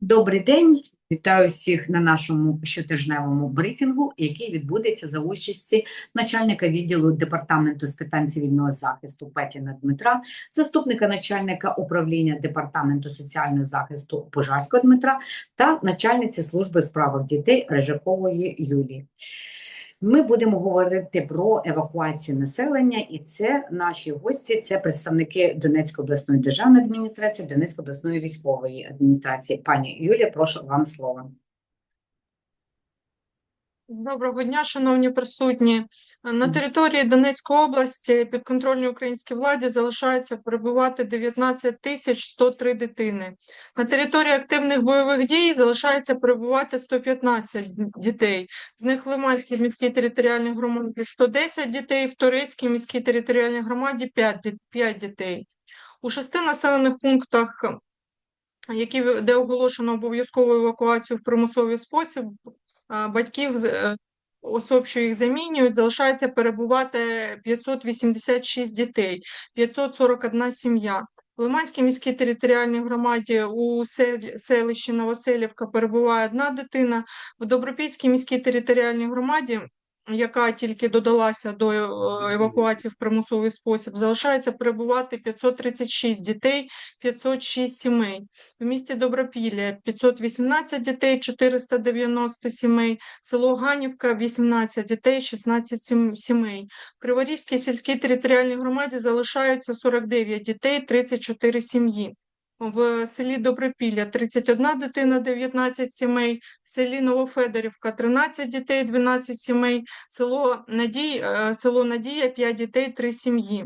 Добрий день, вітаю всіх на нашому щотижневому брифінгу, який відбудеться за участі начальника відділу департаменту з питань цивільного захисту Петіна Дмитра, заступника начальника управління департаменту соціального захисту Пожарського Дмитра та начальниці служби у справах дітей Режакової Юлії. Ми будемо говорити про евакуацію населення, і це наші гості, це представники Донецької обласної державної адміністрації, Донецької обласної військової адміністрації. Пані Юлія, прошу вам слово. Доброго дня, шановні присутні. На території Донецької області підконтрольній українській владі залишається перебувати 19 тисяч 103 дитини. На території активних бойових дій залишається перебувати 115 дітей. З них в Лиманській міській територіальній громаді 110 дітей, в Турецькій міській територіальній громаді 5, 5 дітей. У шести населених пунктах, які, де оголошено обов'язкову евакуацію в примусовий спосіб, батьків е, особ, що їх замінюють, залишається перебувати 586 дітей, 541 сім'я. В Лиманській міській територіальній громаді у селищі Новоселівка перебуває одна дитина. В Добропільській міській територіальній громаді, яка тільки додалася до е, евакуації в примусовий спосіб, залишається перебувати 536 дітей, 506 сімей. В місті Добропілля 518 дітей, 490 сімей, село Ганівка 18 дітей, 16 сімей. В Криворізькій сільській територіальній громаді залишаються 49 дітей, 34 сім'ї. В селі Добропілля 31 дитина, 19 сімей, в селі Новофедорівка 13 дітей, 12 сімей, село Надій, е, село Надія 5 дітей, 3 сім'ї.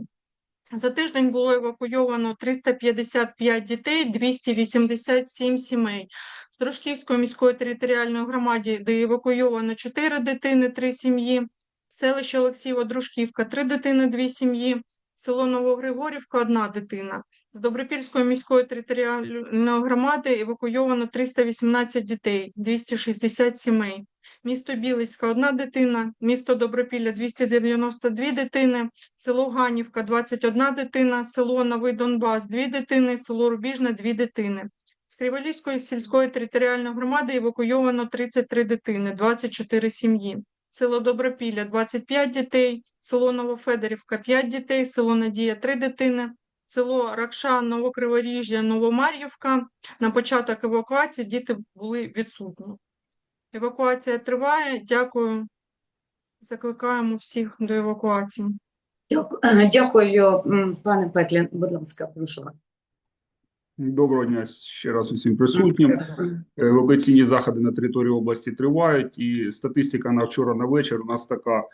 За тиждень було евакуйовано 355 дітей, 287 сімей. З Трошківської міської територіальної громаді, де евакуйовано 4 дитини, 3 сім'ї. Селище Олексієва, Дружківка, 3 дитини, 2 сім'ї. Село Новогригорівка, 1 дитина. З Добропільської міської територіальної громади евакуйовано 318 дітей, 260 сімей. Місто Білицька – 1 дитина, місто Добропілля – 292 дитини, село Ганівка 21 дитина, село Новий Донбас 2 дитини, село Рубіжне 2 дитини. З Криворізької сільської територіальної громади евакуйовано 33 дитини, 24 сім'ї. Село Добропілля 25 дітей, село Новофедорівка 5 дітей, село Надія 3 дитини, село Ракша, Новокриворіжжя, Новомар'ївка. На початок евакуації діти були відсутні. Евакуація триває. Дякую. Закликаємо всіх до евакуації. Дякую, пане Петлін. Будь ласка, прошу вас. Доброго дня ще раз усім присутнім. Евакуаційні заходи на території області тривають, і статистика на вчора на вечір у нас така: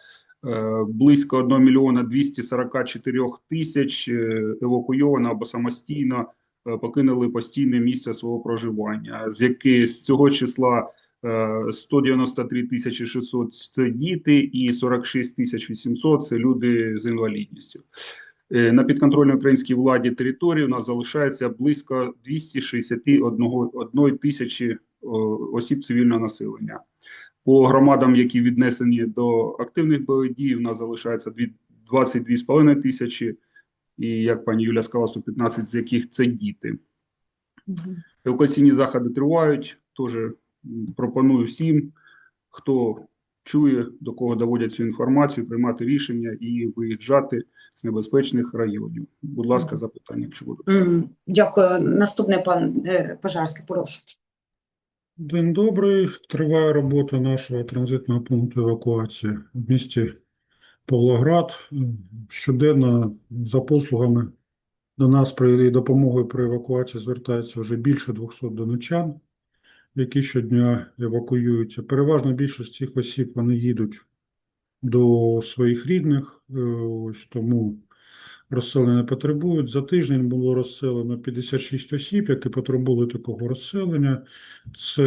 е, близько 1 мільйона 244 тисяч е, евакуйовано або самостійно е, покинули постійне місце свого проживання, з яких з цього числа е, 193 тисячі 600 – це діти, і 46 тисяч 800 – це люди з інвалідністю. Е, На підконтрольній українській владі території у нас залишається близько 261 тисячі осіб цивільного населення. По громадам, які віднесені до активних бойових дій, у нас залишається дві- 22,5 тисячі, і як пані Юля сказала, 115 з яких це діти. Евакуаційні заходи тривають. Теж пропоную всім, хто чує, до кого доводять цю інформацію, приймати рішення і виїжджати з небезпечних районів. Будь ласка, запитання, якщо будуть. Дякую. Наступний пан е, Пожарський, прошу. День добрий. Триває робота нашого транзитного пункту евакуації в місті Павлоград. Щоденно за послугами до нас при і допомогою при евакуації звертається вже більше 200 донечан, які щодня евакуюються. Переважна більшість цих осіб вони їдуть до своїх рідних, е, ось тому розселення потребують. За тиждень було розселено 56 осіб, які потребували такого розселення. Це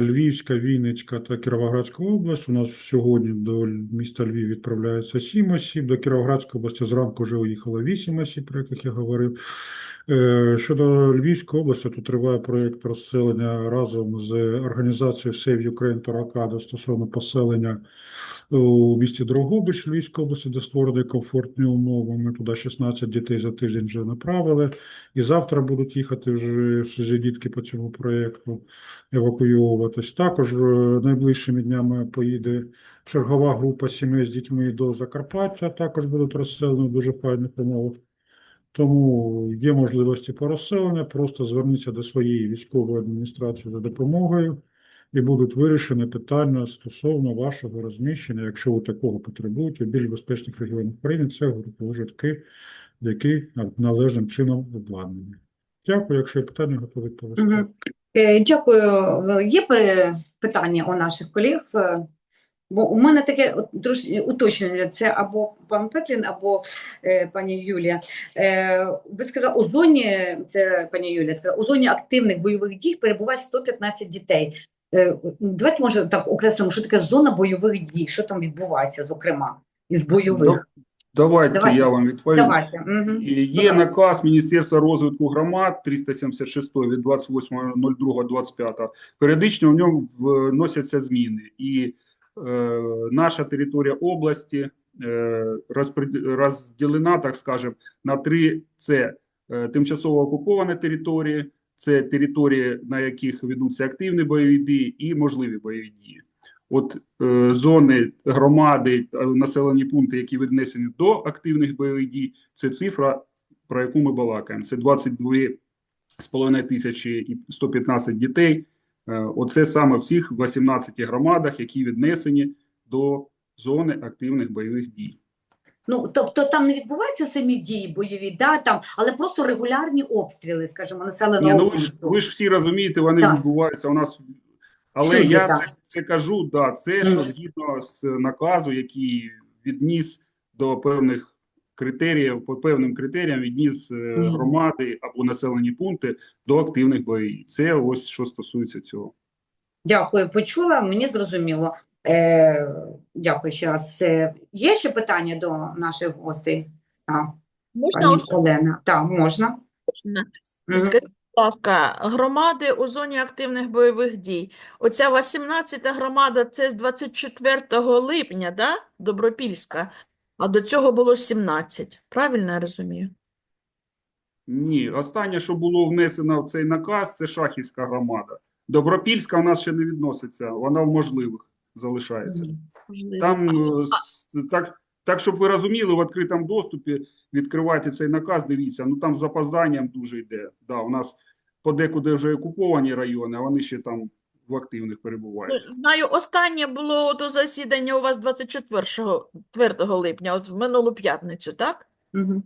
Львівська, Вінницька та Кіровоградська область. У нас сьогодні до міста Львів відправляється 7 осіб. До Кіровоградської області зранку вже уїхало 8 осіб, про яких я говорив. Е, Щодо Львівської області, тут триває проєкт розселення разом з організацією Save Ukraine Таракада стосовно поселення у місті Дрогобич Львівської області, де створені комфортні умови. Ми туди 16 16 дітей за тиждень вже направили. І завтра будуть їхати вже вже дітки по цьому проєкту евакуйовуватись. Також е, найближчими днями поїде чергова група сімей з дітьми до Закарпаття. Також будуть розселені в дуже файних умовах. Тому є можливості по розселенню, просто зверніться до своєї військової адміністрації за допомогою і будуть вирішені питання стосовно вашого розміщення, якщо ви такого потребуєте, в більш безпечних регіонах України, це гуртожитки, які належним чином обладнані. Дякую, якщо є питання, готові відповісти. Е, Дякую. Є питання у наших колег? Е, Бо у мене таке трошки уточнення. Це або пан Петлін, або е, пані Юлія. Е, ви сказали, у зоні, це пані Юлія сказала, у зоні активних бойових дій перебуває 115 дітей. Е, давайте, може, так окреслимо, що таке зона бойових дій, що там відбувається, зокрема, із бойових. Давайте, Давайте. я вам відповім. Давайте. Угу. Є наказ Міністерства розвитку громад 376 від 28.02.25. Періодично в ньому вносяться зміни. І е, наша територія області е, розділена, так скажемо, на три: це е, тимчасово окуповані території, це території, на яких ведуться активні бойові дії і можливі бойові дії. От е, зони громади, е, населені пункти, які віднесені до активних бойових дій, це цифра, про яку ми балакаємо. Це 22,5 тисячі і 115 дітей. Е, Оце саме всіх 18 громадах, які віднесені до зони активних бойових дій. Ну, тобто там не відбуваються самі дії бойові, да, там, але просто регулярні обстріли, скажімо, Ні, ну ви ж, ви ж всі розумієте, вони Так. відбуваються у нас. Але Студії, я так. це, це кажу, да, це що Мгм. згідно з наказу, який відніс до певних критеріїв, по певним критеріям відніс е, Мгм. громади або населені пункти до активних бойових. Це ось що стосується цього. Дякую, почула, мені зрозуміло. Е, дякую ще раз. Е, є ще питання до наших гостей? Так, Можна пані? Олена. Так, можна. Мгм. Скажіть, будь ласка, громади у зоні активних бойових дій. Оця 18-та громада це з 24 липня, да? Добропільська, а до цього було 17. Правильно я розумію? Ні, останнє, що було внесено в цей наказ, це Шахівська громада. Добропільська у нас ще не відноситься, вона в можливих залишається. Можливо. Там е, так, так, щоб ви розуміли, в відкритому доступі відкривайте цей наказ, дивіться, ну там з запозданням дуже йде. Да, у нас подекуди вже окуповані райони, а вони ще там в активних перебувають. Ну, Знаю, останнє було до засідання у вас 24 4 липня, от в минулу п'ятницю, так? Мгм.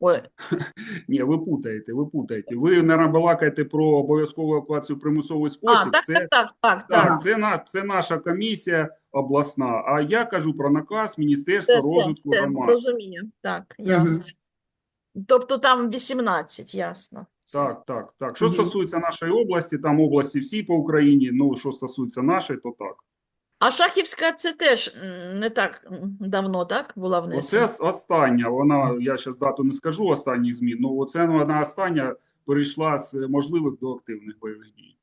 Ой, Ні, ви путаєте, ви путаєте. Ви не балакаєте про обов'язкову евакуацію примусовий а, так, Це, так, так, так, так, так. це, на, це наша комісія обласна, а я кажу про наказ Міністерства Це розвитку все, громад. розумію. Так, ясно. Тобто там 18, ясно. Так, так, так. Що стосується нашої області, там області всі по Україні. Ну, що стосується нашої, то так. А Шахівська це теж не так давно, так, була Оце внесена? с- остання. Вона, я зараз дату не скажу останніх змін. Ну, оце вона остання перейшла з можливих до активних бойових дій.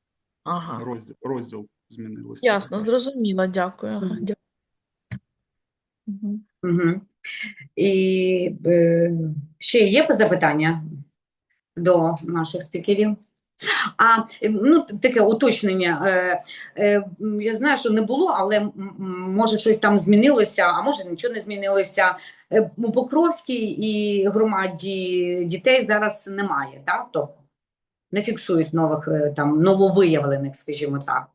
Ага, Розділ, розділ змінилося. ясно, зрозуміло, дякую. Ага, дякую. Мгм. І е, ще є запитання до наших спікерів? А ну, таке уточнення. Е, е, я знаю, що не було, але може щось там змінилося, а може нічого не змінилося. Е, У Покровській і громаді дітей зараз немає, так? Тобто не фіксують нових е, там нововиявлених, скажімо так.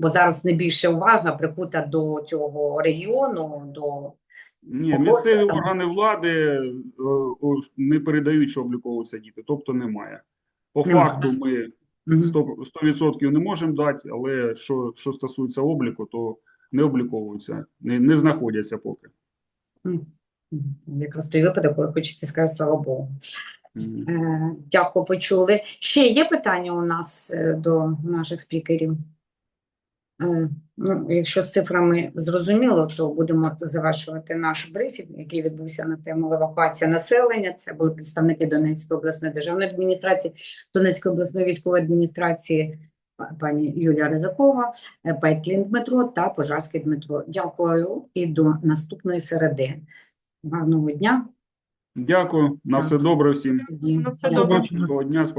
Бо зараз найбільше увага прикута до цього регіону, до Ні, місцеві органи влади е, о, не передають, що обліковуються діти, тобто немає. По факту ми Мгм. 100%, 100% не можемо дати, але що, що стосується обліку, то не обліковуються, не, не знаходяться поки. Якраз той випадок, коли хочеться сказати, слава Богу. Е, Дякую, почули. Ще є питання у нас е, до наших спікерів? Е, Ну, якщо з цифрами зрозуміло, то будемо завершувати наш брифінг, який відбувся на тему евакуація населення. Це були представники Донецької обласної державної адміністрації, Донецької обласної військової адміністрації, пані Юлія Ризакова, е, Петлін Дмитро та Пожарський Дмитро. Дякую і до наступної середи. Гарного дня. Дякую. На все добре всім. На все добре. Доброго дня, До